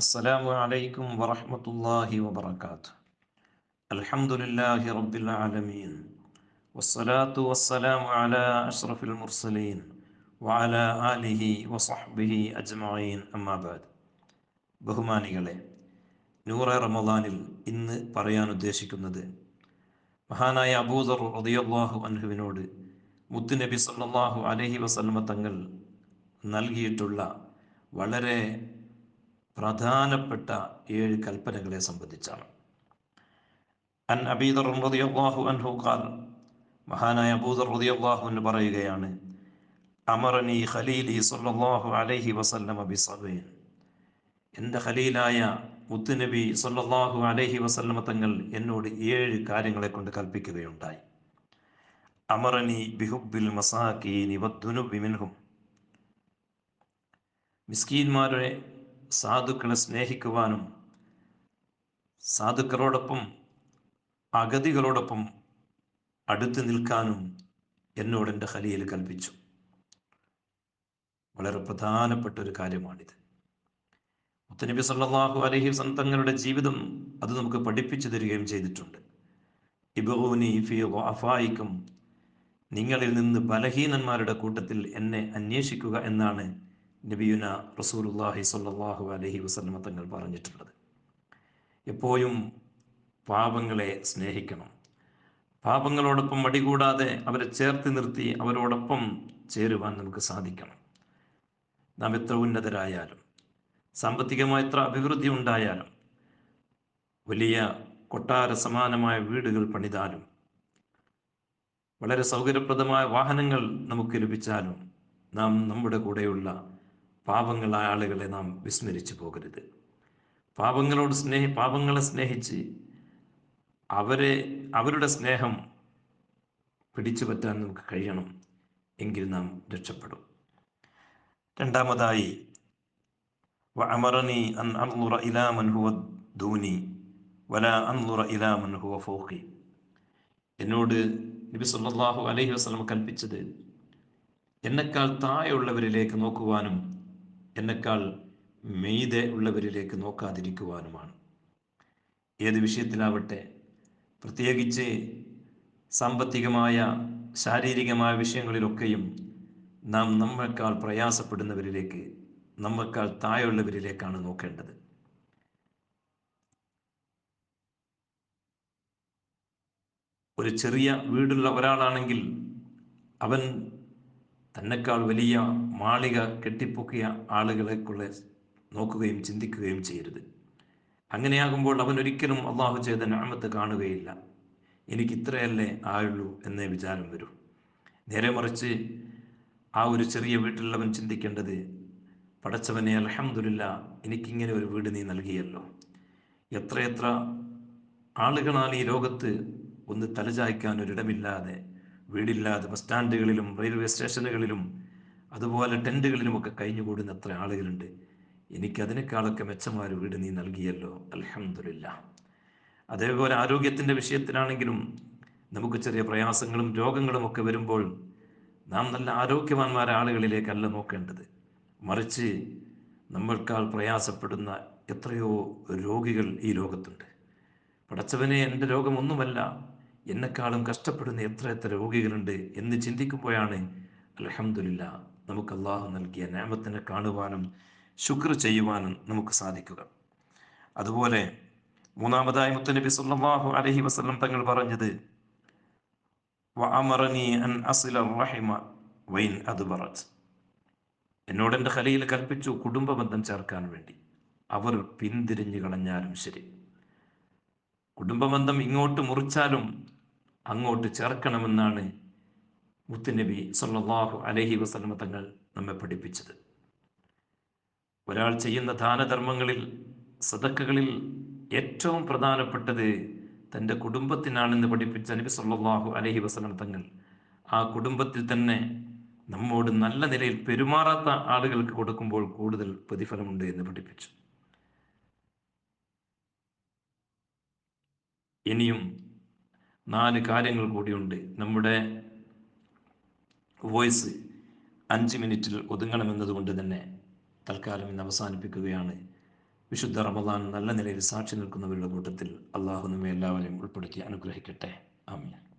السلام عليكم ورحمة الله وبركاته الحمد لله رب العالمين والصلاة والسلام على أشرف المرسلين وعلى آله وصحبه أجمعين أما بعد ബഹുമാനികളെ നൂറ റമദാനിൽ ഇന്ന് പറയാൻ ഉദ്ദേശിക്കുന്നത് മഹാനായ അബൂദർ റളിയല്ലാഹു അൻഹുവിനോട് മുത്തുനബി സല്ലല്ലാഹു അലൈഹി വസല്ലമ തങ്ങൾ നൽകിയിട്ടുള്ള വളരെ പ്രധാനപ്പെട്ട ഏഴ് കൽപ്പനകളെ സംബന്ധിച്ചാണ്. അൻ അബീദർ റളിയല്ലാഹു അൻഹു ഖാൽ മഹാനായ അബൂദർ റളിയല്ലാഹു അൻഹു പറയുകയാണ് അമറനി ഖലീലി സല്ലല്ലാഹു അലൈഹി വസല്ലമ ബിസബീൻ എന്റെ ഖലീലായ മുത്തുനബി സല്ലല്ലാഹു അലൈഹി വസല്ലമ തങ്ങൾ എന്നോട് ഏഴ് കാര്യങ്ങളെ കൊണ്ട് കൽപ്പിക്കുകയുണ്ടായി. അമറനി ബിഹുബിൽ മസാക്കീനി വദ്ദുനുബി മിൻഹും. മിസ്കീന്മാരെ സാധുക്കളെ സ്നേഹിക്കുവാനും സാധുക്കളോടൊപ്പം അഗതികളോടൊപ്പം അടുത്ത് നിൽക്കാനും എന്നോട് എന്റെ ഹലിയിൽ കൽപ്പിച്ചു. വളരെ പ്രധാനപ്പെട്ട ഒരു കാര്യമാണിത്. മുത്തനബി സല്ലാഹു അലഹി സന്തങ്ങളുടെ തങ്ങളുടെ ജീവിതം അത് നമുക്ക് പഠിപ്പിച്ചു തരികയും ചെയ്തിട്ടുണ്ട്. ഇബൂനി നിങ്ങളിൽ നിന്ന് ബലഹീനന്മാരുടെ കൂട്ടത്തിൽ എന്നെ അന്വേഷിക്കുക എന്നാണ് നബിയുന റസൂലുല്ലാഹി സ്വല്ലല്ലാഹു അലൈഹി വസല്ലമ തങ്ങൾ പറഞ്ഞിട്ടുള്ളത്. എപ്പോഴും പാപങ്ങളെ സ്നേഹിക്കണം. പാപങ്ങളോടൊപ്പം അടികൂടാതെ അവരെ ചേർത്ത് നിർത്തി അവരോടൊപ്പം ചേരുവാൻ നമുക്ക് സാധിക്കണം. നാം എത്ര ഉന്നതരായാലും സാമ്പത്തികമായി എത്ര അഭിവൃദ്ധി ഉണ്ടായാലും വലിയ കൊട്ടാര സമാനമായ വീടുകൾ പണിതാലും വളരെ സൗകര്യപ്രദമായ വാഹനങ്ങൾ നമുക്ക് ലഭിച്ചാലും നാം നമ്മുടെ കൂടെയുള്ള പാപങ്ങളായ ആളുകളെ നാം വിസ്മരിച്ചു പോകരുത്. പാപങ്ങളോട് സ്നേഹി പാപങ്ങളെ സ്നേഹിച്ച് അവരെ അവരുടെ സ്നേഹം പിടിച്ചു പറ്റാൻ നമുക്ക് കഴിയണം എങ്കിൽ നാം രക്ഷപ്പെടും. രണ്ടാമതായി വഅമറനി അൻ അൻലുറ ഇലാ മൻ ഹുവ ദൂനി വല അൻലുറ ഇലാ മൻ ഹുവ ഫൗഖി. എന്നോട് നബി സല്ലല്ലാഹു അലൈഹി വസല്ലം കൽപ്പിച്ചത് എന്നെക്കാൾ താഴെയുള്ളവരിലേക്ക് നോക്കുവാനും എന്നെക്കാൾ മെയ്തെ ഉള്ളവരിലേക്ക് നോക്കാതിരിക്കുവാനുമാണ്. ഏത് വിഷയത്തിലാവട്ടെ പ്രത്യേകിച്ച് സാമ്പത്തികമായ ശാരീരികമായ വിഷയങ്ങളിലൊക്കെയും നാം നമ്മെക്കാൾ പ്രയാസപ്പെടുന്നവരിലേക്ക് നമ്മെക്കാൾ താഴെയുള്ളവരിലേക്കാണ് നോക്കേണ്ടത്. ഒരു ചെറിയ വീടുള്ള ഒരാളാണെങ്കിൽ അവൻ തന്നെക്കാൾ വലിയ മാളിക കെട്ടിപ്പൊക്കിയ ആളുകളെക്കുള്ള നോക്കുകയും ചിന്തിക്കുകയും ചെയ്യരുത്. അങ്ങനെയാകുമ്പോൾ അവൻ ഒരിക്കലും അള്ളാഹു ചെയ്ത നാമത്ത് കാണുകയില്ല. എനിക്ക് ഇത്രയല്ലേ ആയുള്ളൂ എന്നേ വിചാരം വരൂ. നേരെ മറിച്ച് ആ ഒരു ചെറിയ വീട്ടിലുള്ളവൻ ചിന്തിക്കേണ്ടത് പടച്ചവനെ അലഹമില്ല എനിക്കിങ്ങനെ ഒരു വീട് നീ നൽകിയല്ലോ. എത്രയെത്ര ആളുകളാണ് ഈ ലോകത്ത് ഒന്ന് തലചായ്ക്കാൻ ഒരിടമില്ലാതെ വീടില്ലാതെ ബസ് സ്റ്റാൻഡുകളിലും റെയിൽവേ സ്റ്റേഷനുകളിലും അതുപോലെ ടെന്റുകളിലുമൊക്കെ കഴിഞ്ഞുകൂടുന്ന എത്ര ആളുകളുണ്ട്. എനിക്കതിനേക്കാളൊക്കെ മെച്ചമായ ഒരു വീട് നീ നൽകിയല്ലോ. അലഹമില്ല അതേപോലെ ആരോഗ്യത്തിന്റെ വിഷയത്തിലാണെങ്കിലും നമുക്ക് ചെറിയ പ്രയാസങ്ങളും രോഗങ്ങളും ഒക്കെ വരുമ്പോൾ നാം നല്ല ആരോഗ്യവാന്മാരെ ആളുകളിലേക്കല്ല നോക്കേണ്ടത്. മറിച്ച് നമ്മൾക്കാൾ പ്രയാസപ്പെടുന്ന എത്രയോ രോഗികൾ ഈ ലോകത്തുണ്ട്. പടച്ചവനെ എന്റെ രോഗമൊന്നുമല്ല എന്നെക്കാളും കഷ്ടപ്പെടുന്ന എത്ര എത്ര രോഗികളുണ്ട് എന്ന് ചിന്തിക്കുമ്പോഴാണ് അലഹമില്ല നമുക്ക് അള്ളാഹു നൽകിയ നാമത്തിനെ കാണുവാനും ശുക്ർ ചെയ്യുവാനും നമുക്ക് സാധിക്കുക. അതുപോലെ മൂന്നാമതായി മുത്തനബി സല്ലാഹു അലഹി വസ്ലം തങ്ങൾ പറഞ്ഞത് എന്നോട് എന്റെ ഖലയിൽ കൽപ്പിച്ചു കുടുംബബന്ധം ചേർക്കാൻ വേണ്ടി. അവർ പിന്തിരിഞ്ഞു കളഞ്ഞാലും ശരി. കുടുംബബന്ധം ഇങ്ങോട്ട് മുറിച്ചാലും അങ്ങോട്ട് ചേർക്കണമെന്നാണ് മുത്തുനബി സല്ലാഹു അലഹി വസ്ലമ തങ്ങൾ നമ്മെ പഠിപ്പിച്ചത്. ഒരാൾ ചെയ്യുന്ന ദാനധർമ്മങ്ങളിൽ സദക്കകളിൽ ഏറ്റവും പ്രധാനപ്പെട്ടത് തന്റെ കുടുംബത്തിനാണെന്ന് പഠിപ്പിച്ച നബി സല്ലാഹു അലഹി വസ്ലമ തങ്ങൾ ആ കുടുംബത്തിൽ തന്നെ നമ്മോട് നല്ല നിലയിൽ പെരുമാറാത്ത ആളുകൾക്ക് കൊടുക്കുമ്പോൾ കൂടുതൽ പ്രതിഫലമുണ്ട് എന്ന് പഠിപ്പിച്ചു. ഇനിയും നാല് കാര്യങ്ങൾ കൂടിയുണ്ട്. നമ്മുടെ വോയിസ് അഞ്ച് മിനിറ്റിൽ ഒതുങ്ങണമെന്നതുകൊണ്ട് തന്നെ തൽക്കാലം ഇന്ന് അവസാനിപ്പിക്കുകയാണ്. വിശുദ്ധ റമദാൻ നല്ല നിലയിൽ സാക്ഷി നിൽക്കുന്നവരുടെ കൂട്ടത്തിൽ അള്ളാഹു നമ്മെ എല്ലാവരെയും ഉൾപ്പെടുത്തി അനുഗ്രഹിക്കട്ടെ. ആമീൻ.